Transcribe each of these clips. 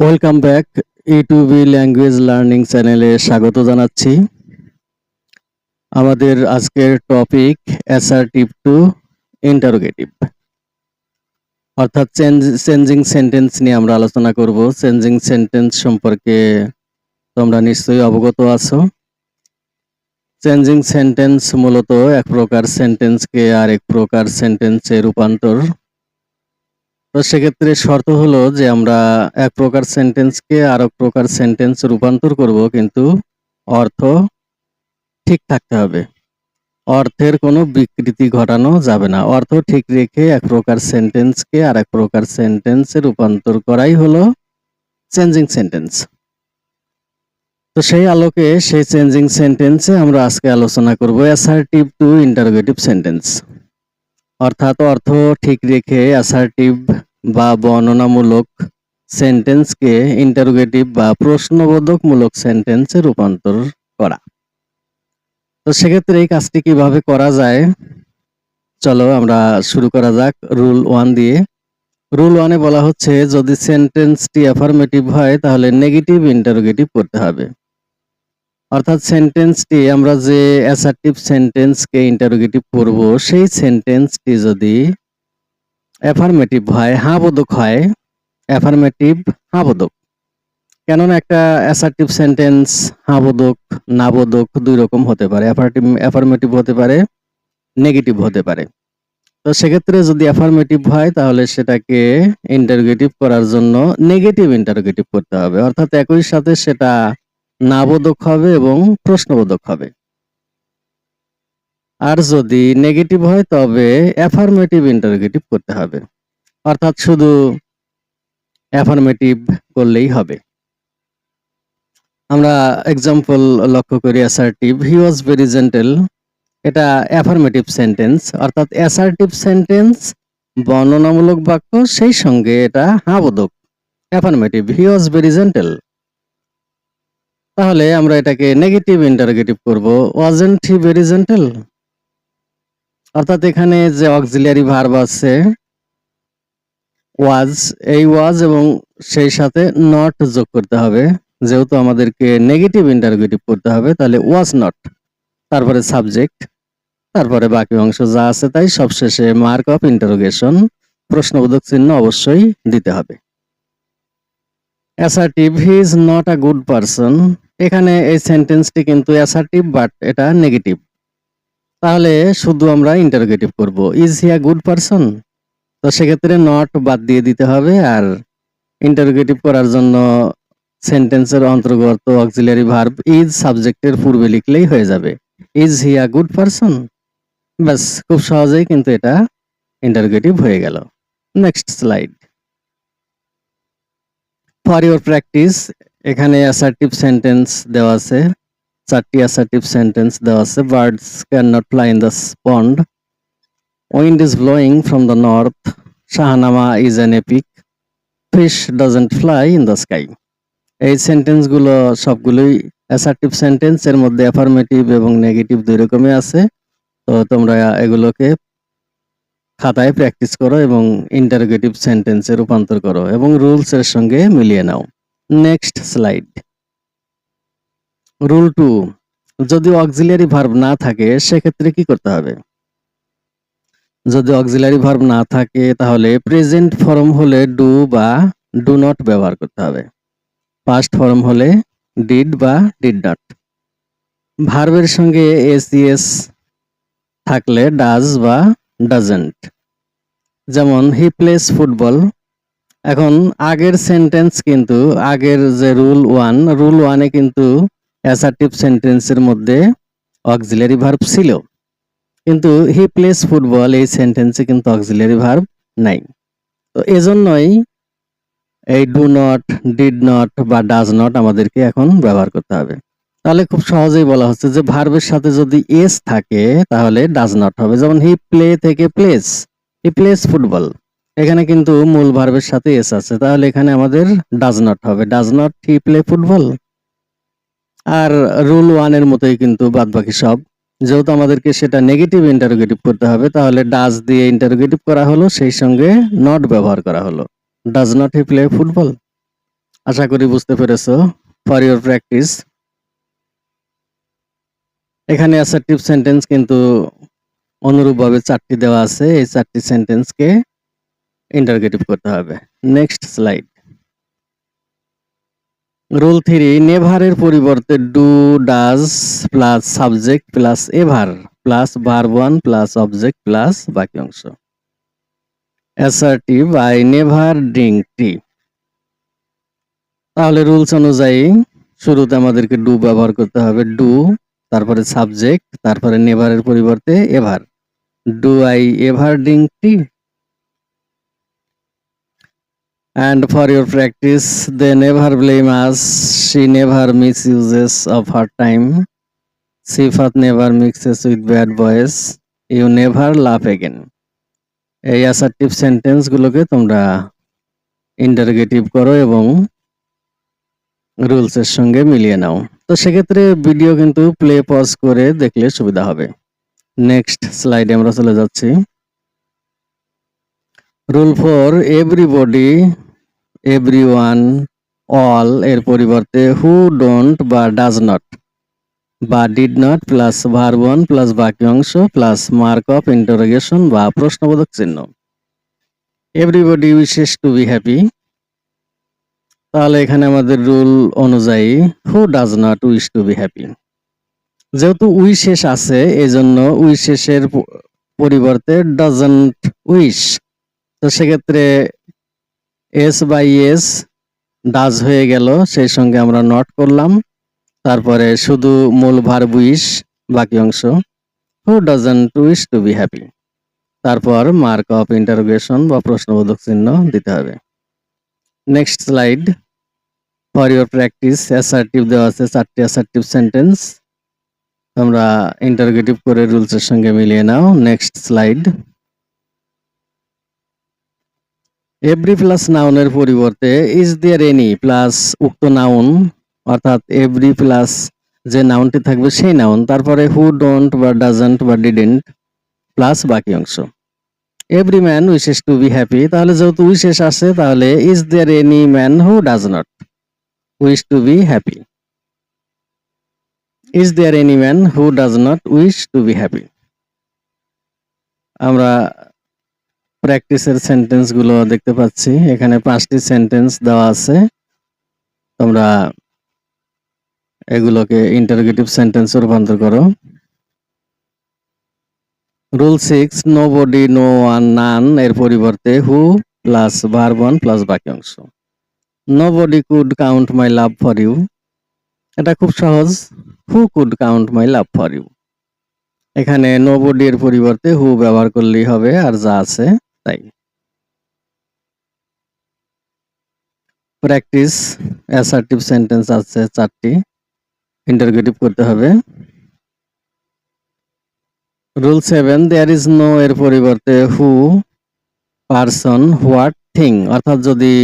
Welcome back ইউটিউবি language learning চ্যানেলে স্বাগত জানাচ্ছি। আমাদের আজকের টপিক অ্যাসার্টিভ টু ইন্টারোগেটিভ অর্থাৎ চেঞ্জিং সেন্টেন্স নিয়ে আমরা আলোচনা করব। চেঞ্জিং সেন্টেন্স সম্পর্কে তোমরা নিশ্চয়ই অবগত আছো। চেঞ্জিং সেন্টেন্স মূলত এক প্রকার সেন্টেন্সকে আরেক প্রকার সেন্টেন্সে রূপান্তর তো সেক্ষেত্রে শর্ত হলো যে আমরা এক প্রকার সেন্টেন্সকে আর এক প্রকার সেন্টেন্স রূপান্তর করব, কিন্তু অর্থ ঠিক থাকতে হবে। অর্থের কোনো বিকৃতি ঘটানো যাবে না। অর্থ ঠিক রেখে এক প্রকার সেন্টেন্সকে আর এক প্রকার সেন্টেন্সে রূপান্তর করাই হলো চেঞ্জিং সেন্টেন্স তো সেই আলোকে সেই চেঞ্জিং সেন্টেন্সে আমরা আজকে আলোচনা করব অ্যাসার্টিভ টু ইন্টারোগেটিভ সেন্টেন্স অর্থাৎ অর্থ ঠিক রেখে অ্যাসার্টিভ বা বর্ণনামূলক সেন্টেন্সকে ইন্টারোগেটিভ বা প্রশ্নবোধকমূলক সেন্টেন্সে রূপান্তর করা। তো সেক্ষেত্রে এই কাজটি কীভাবে করা যায়? চলো আমরা শুরু করা যাক রুল ওয়ান দিয়ে। রুল ওয়ানে বলা হচ্ছে, যদি সেন্টেন্সটি অ্যাফার্মেটিভ হয়, তাহলে নেগেটিভ ইন্টারোগেটিভ করতে হবে। অর্থাৎ সেন্টেন্সটি, আমরা যে অ্যাসার্টিভ সেন্টেন্সকে ইন্টারোগেটিভ করব, সেই সেন্টেন্সটি যদি অ্যাফার্মেটিভ হয় হ্যাঁ বোধক হয় অ্যাফার্মেটিভ হ্যাঁ বোধক কেননা একটা অ্যাসার্টিভ সেন্টেন্স হ্যাঁ বোধক না বোধক দুই রকম হতে পারে। অ্যাফার্মেটিভ হতে পারে নেগেটিভ হতে পারে। তো সেক্ষেত্রে যদি অ্যাফার্মেটিভ হয়, তাহলে সেটাকে ইন্টারোগেটিভ করার জন্য নেগেটিভ ইন্টারোগেটিভ করতে হবে। অর্থাৎ একই সাথে সেটা না বোধক হবে এবং প্রশ্নবোধক হবে। আর যদি নেগেটিভ হয়, তবে অ্যাফার্মেটিভ ইন্টারোগেটিভ করতে হবে। অর্থাৎ শুধু অ্যাফার্মেটিভ করলেই হবে। আমরা এক্সাম্পল লক্ষ্য করি assertive he was very gentle এটা অ্যাফার্মেটিভ সেন্টেন্স অর্থাৎ অ্যাসার্টিভ সেন্টেন্স বর্ণনামূলক বাক্য, সেই সঙ্গে এটা হাবোধক affirmative he was very gentle তাহলে আমরা এটাকে নেগেটিভ ইন্টারোগেটিভ করব। ওয়াজেন্ট হি ভেরি জেন্টেল অর্থাৎ এখানে যে অক্সিলিয়ারি ভার্ব আছে ওয়াজ এই ওয়াজ এবং সেই সাথে নট যোগ করতে হবে। যেহেতু আমাদেরকে নেগেটিভ ইন্টারোগেটিভ করতে হবে, তাহলে ওয়াজ নট তারপরে সাবজেক্ট তারপরে বাকি অংশ যা আছে তাই সবশেষে মার্ক অফ ইন্টারোগেশন প্রশ্নবোধক চিহ্ন অবশ্যই দিতে হবে। Assertive he is not a good person এখানে এই সেন্টেন্সটি কিন্তু অ্যাসার্টিভ বাট এটা নেগেটিভ তাহলে শুধু আমরা ইন্টারোগেটিভ করব। Is he a good person তো সেক্ষেত্রে নট বাদ দিয়ে দিতে হবে আর ইন্টারোগেটিভ করার জন্য সেন্টেন্সের অন্তর্গত অক্সিলারি ভার্ব ইজ সাবজেক্টের পূর্বে লিখলেই হয়ে যাবে। Is he a good person ব্যাস, খুব সহজেই কিন্তু এটা ইন্টারোগেটিভ হয়ে গেল। Next slide for your practice এখানে অ্যাসার্টিভ সেন্টেন্স দেওয়া আছে। চারটি অ্যাসার্টিভ সেন্টেন্স দেওয়া আছে birds can not fly in the pond wind is blowing from the north Shahnameh is an epic fish doesn't fly in the sky এই সেন্টেন্সগুলো সবগুলোই assertive sentence এর মধ্যে অ্যাফার্মেটিভ এবং নেগেটিভ দুই রকমই আছে। তো তোমরা এগুলোকে খাতায় প্র্যাকটিস করো এবং ইন্টারোগেটিভ সেন্টেন্সে রূপান্তর করো এবং রুলস এর সঙ্গে মিলিয়ে নাও। নেক্সট স্লাইড রুল টু যদি অক্সিলিয়ারি ভার্ব না থাকে, সেক্ষেত্রে কি করতে হবে? যদি অক্সিলারি ভার্ব না থাকে, তাহলে প্রেজেন্ট ফর্ম হলে ডু বা ডু নট ব্যবহার করতে হবে। পাস্ট ফর্ম হলে ডিড বা ডিড নট ভার্বের সঙ্গে এসিএস থাকলে ডাজ বা ডাজেন্ট যেমন হি প্লেস ফুটবল এখন আগের সেন্টেন্স কিন্তু, আগের যে রুল ওয়ান রুল ওয়ানে কিন্তু অ্যাসার্টিভ সেন্টেন্সের মধ্যে অক্সিলারি ভার্ব ছিল। কিন্তু হি প্লেস ফুটবল এই সেন্টেন্সে কিন্তু অক্সিলারি ভার্ব নাই। তো এজন্যই এই ডু নট ডিড নট বা ডাজ নট আমাদেরকে এখন ব্যবহার করতে হবে। তাহলে খুব সহজেই বলা হচ্ছে যে ভার্বের সাথে যদি এস থাকে, তাহলে ডাজ নট হবে। যেমন হি প্লে থেকে প্লেস হি প্লেস ফুটবল এখানে কিন্তু মূল ভার্বের সাথে এস আছে। তাহলে এখানে আমাদের ডাজ নট হবে। Does not he play football R rule ওয়ানের মতোই কিন্তু বাদ বাকি সব। যেহেতু আমাদেরকে সেটা নেগেটিভ ইন্টারোগেটিভ করতে হবে, তাহলে ডাজ দিয়ে ইন্টারোগেটিভ করা হলো, সেই সঙ্গে নট ব্যবহার করা হলো। Does not he play football আশা করি বুঝতে পেরেছ। ফর ইউর প্র্যাকটিস এখানে অ্যাসার্টিভ সেন্টেন্স কিন্তু অনুরূপভাবে চারটি দেওয়া আছে। এই চারটি সেন্টেন্সকে ইন্টারগেটিভ করতে হবে। নেক্সট স্লাইড রুল থ্রি নেভারের পরিবর্তে do does plus subject plus ever plus verb one plus object plus বাকি অংশ assertive I never drink tea তাহলে রুলস অনুযায়ী শুরুতে আমাদেরকে ডু ব্যবহার করতে হবে ডু তারপরে সাবজেক্ট তারপরে নেভারের পরিবর্তে ever do I ever drink tea and for your practice they never blame us she never misuses of her time sifat never mixes with bad boys you never laugh again এই assertive sentence গুলোকে তোমরা interrogative করো এবং rules এর সঙ্গে মিলিয়ে নাও তো সেক্ষেত্রে ভিডিও কিন্তু প্লে পজ করে দেখলে সুবিধা হবে নেক্সট স্লাইডে আমরা চলে যাচ্ছি rule four everybody everyone, all এর পরিবর্তে হু ডোন্ট বা ডাজ নট। বা did not plus verb one plus বাকি অংশ প্লাস মার্ক অফ ইন্টারোগেশন বা প্রশ্নবোধক চিহ্ন। Everybody wishes to be happy. তাহলে এখানে আমাদের রুল অনুযায়ী who does not wish to be happy. যেহেতু উইশেষ আছে, এজন্য উইশেষের প- পরিবর্তে ডাজন্ট উইশ। তো সেক্ষেত্রে এস বাই এস ডাজ হয়ে গেল, সেই সঙ্গে আমরা নট করলাম। তারপরে শুধু মূল ভার্ব উইশ বাকি অংশ। Who doesn't wish to be happy তারপর মার্ক অফ ইন্টারোগেশন বা প্রশ্নবোধক চিহ্ন দিতে হবে। Next slide for your practice assertive দেওয়া আছে চারটি অ্যাসার্টিভ সেন্টেন্স তোমরা ইন্টারগেটিভ করে রুলসের সঙ্গে মিলিয়ে নাও। নেক্সট স্লাইড এভরি প্লাস নাউনের পরিবর্তে ইজ দেয়ার এনি প্লাস উক্ত নাউন অর্থাৎ এভরি প্লাস যে নাউনটি থাকবে সেই নাউন তারপরে হু ডোন্ট বা ডাজন্ট বা ডিডেন্ট প্লাস বাকি অংশ। Every man wishes to be happy তাহলে যেহেতু উইশেস আসে তাহলে is there any man who does not wish to be happy is there any man who does not wish to be happy আমরা প্র্যাকটিসের সেন্টেন্সগুলো দেখতে পাচ্ছি। এখানে পাঁচটি সেন্টেন্স দেওয়া আছে। তোমরা এগুলোকে ইন্টারগেটিভ সেন্টেন্সে রূপান্তর করো। Rule six nobody no one none এর পরিবর্তে who plus verb one plus বাকি অংশ nobody could count my love for you এটা খুব সহজ। Who could count my love for you এখানে নো বডি এর পরিবর্তে হু ব্যবহার করলেই হবে আর যা আছে। তাই। প্র্যাকটিস অ্যাসার্টিভ সেন্টেন্স আছে চারটি। ইন্টারগেটিভ করতে হবে। Rule seven there is no এর পরিবর্তে হু পার্সন হোয়াট থিং অর্থাৎ যদি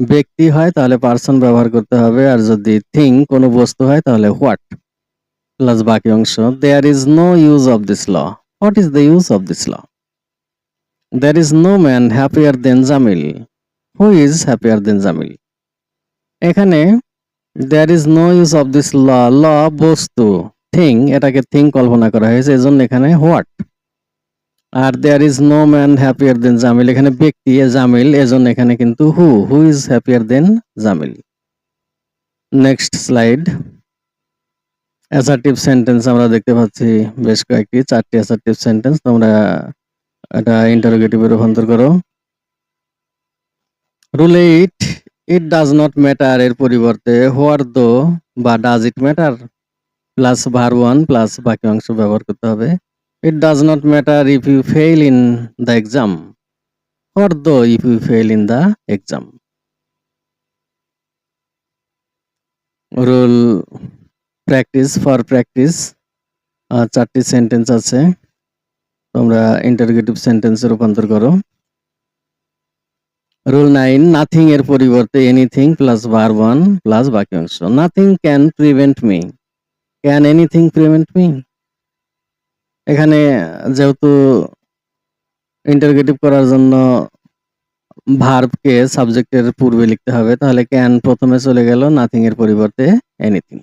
ব্যক্তি হয়, তাহলে পার্সন ব্যবহার করতে হবে। আর যদি থিং কোনো বস্তু হয়, তাহলে হোয়াট প্লাস বাকি অংশ। There is no use of this law what is the use of this law there is no man happier than Jamil who is happier than Jamil এখানে there is no use of this law law বস্তু thing এটাকে thing কল্পনা করা হয়েছে, এজন্য এখানে what R there is no man happier than Jamil এখানে ব্যক্তি জামিল এজন্য এখানে কিন্তু who who is happier than Jamil next slide assertive sentence আমরা দেখতে পাচ্ছি, বেশ কয়েকটি, চারটি অ্যাসার্টিভ সেন্টেন্স তোমরা এটা ইন্টারোগেটিভে রূপান্তর করো। Rule eight it does not matter এর পরিবর্তে হোয়ার দো বা does it matter plus verb one plus বাকি অংশ ব্যবহার করতে হবে। It does not matter if you fail in the exam where though if you fail in the exam rule practice for practice চারটি sentence আছে। তোমরা interrogative সেন্টেন্সে রূপান্তর করো। রুল নাইন নাথিং এর পরিবর্তে anything plus verb one plus বাকি অংশ। Nothing can prevent me can anything prevent me এখানে যেহেতু ইন্টারগেটিভ করার জন্য ভার্বকে সাবজেক্টের পূর্বে লিখতে হবে, তাহলে ক্যান প্রথমে চলে গেল নাথিং এর পরিবর্তে এনিথিং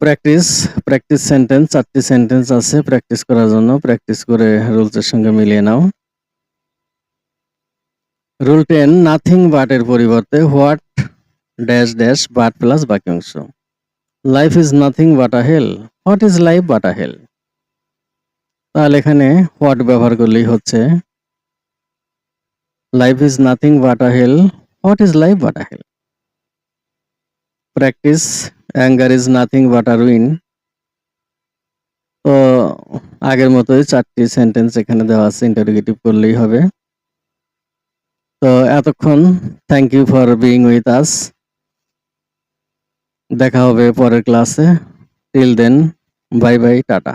প্র্যাকটিস প্র্যাকটিস সেন্টেন্স চারটি সেন্টেন্স আছে প্র্যাকটিস করার জন্য প্র্যাকটিস করে রুলসের সঙ্গে মিলিয়ে নাও। রুল টেন নাথিং বাট এর পরিবর্তে what dash dash but plus বাকি অংশ life is nothing but a hell what is life but a hell তাহলে এখানে হোয়াট ব্যবহার করলেই হচ্ছে life is nothing but a hell what is life but a hell practice anger is nothing but our win তো আগের মতোই চারটি sentence এখানে দেওয়া আছে ইন্টারোগেটিভ করলেই হবে। তো এতক্ষণ thank you for being with us দেখা হবে পরের ক্লাসে till then bye bye tata.